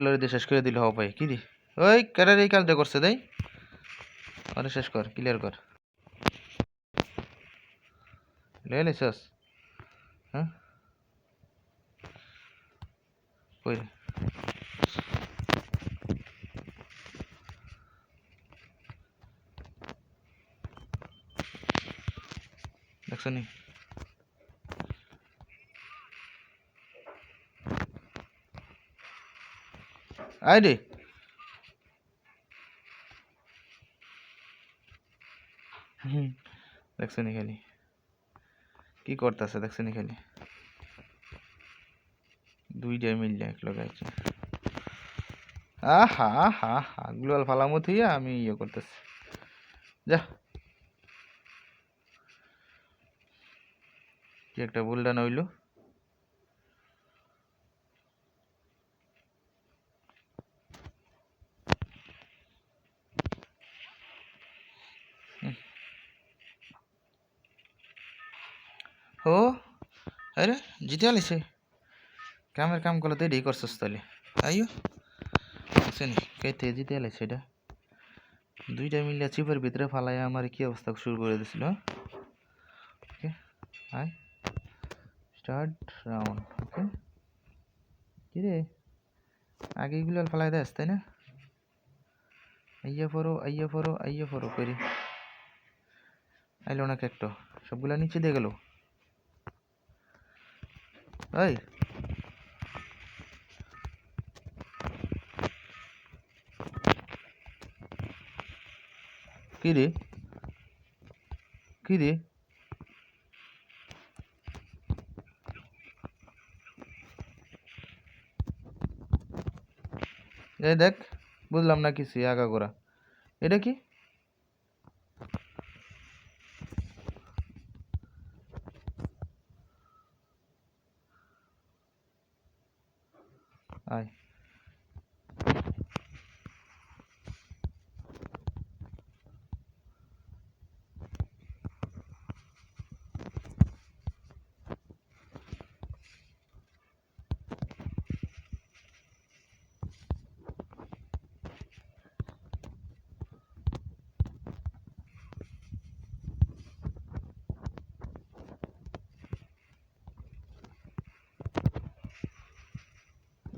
Lorry দিয়ে শেষ করে দিল, হও ভাই, কি দি ওই ক্যারার এই কাজটা করছে, দেই। আরে শেষ কর ক্লিয়ার কর। লে নিছস? হ্যাঁ? কই রে? দেখছ নি? রে। হুম দেখছ নি খালি? কি করতেছে দেখছ নি খালি? দুইটাই মিললে এক লগে আছে আহা হা হা গ্লোয়াল ফালামো থইয়া আমি ইয়ে করতেছি। যা। কি একটা ভুলডান হইল? ও আরে জিতে আলিছে কামের কাম করলে তো এটাই করছিস তাহলে আইও শুনি কেতে জিতে আলিছে এটা দুইটা মিলিয়ে চিপের ভিতরে ফালাই আমার কি অবস্থা শুরু করে দিছিল ওকে আয় স্টার্ট রাউন্ড ওকে কি রে আগে এগুলো ফালাই দেয় তাই না আইয়া পড়ো আইয়া পড়ো আইয়া পড়ো করি আইলো না একটা সবগুলা নিচে দিয়ে গেল এই। কি রে? এই দেখ বুঝলাম না কিছু আগা করা এটা কি? আয়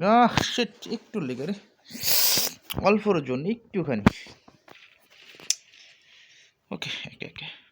আহ সেট একটু লেগে রে। অল্পর জন্য একটুখানি। ওকে ওকে ওকে